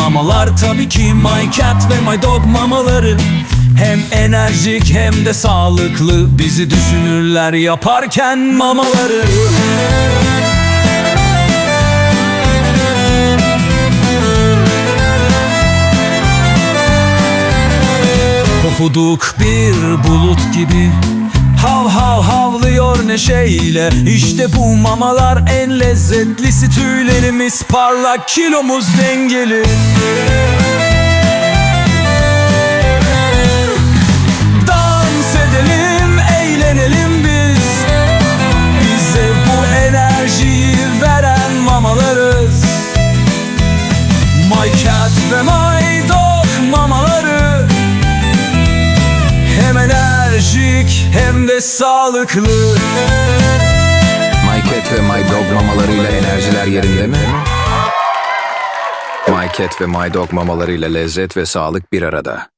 Mamalar. Tabii ki My Cat ve My Dog mamaları. Hem enerjik hem de sağlıklı. Bizi düşünürler yaparken mamaları. Pofuduk bir bulut gibi. Hav hav neşeyle İşte bu mamalar en lezzetlisi. Tüylerimiz parlak kilomuz dengeli. Dans edelim eğlenelim biz. Bize bu enerjiyi veren mamalarız. My enerjik hem de sağlıklı My Cat ve My Dog mamalarıyla enerjiler yerinde mi? My Cat ve My Dog mamalarıyla lezzet ve sağlık bir arada.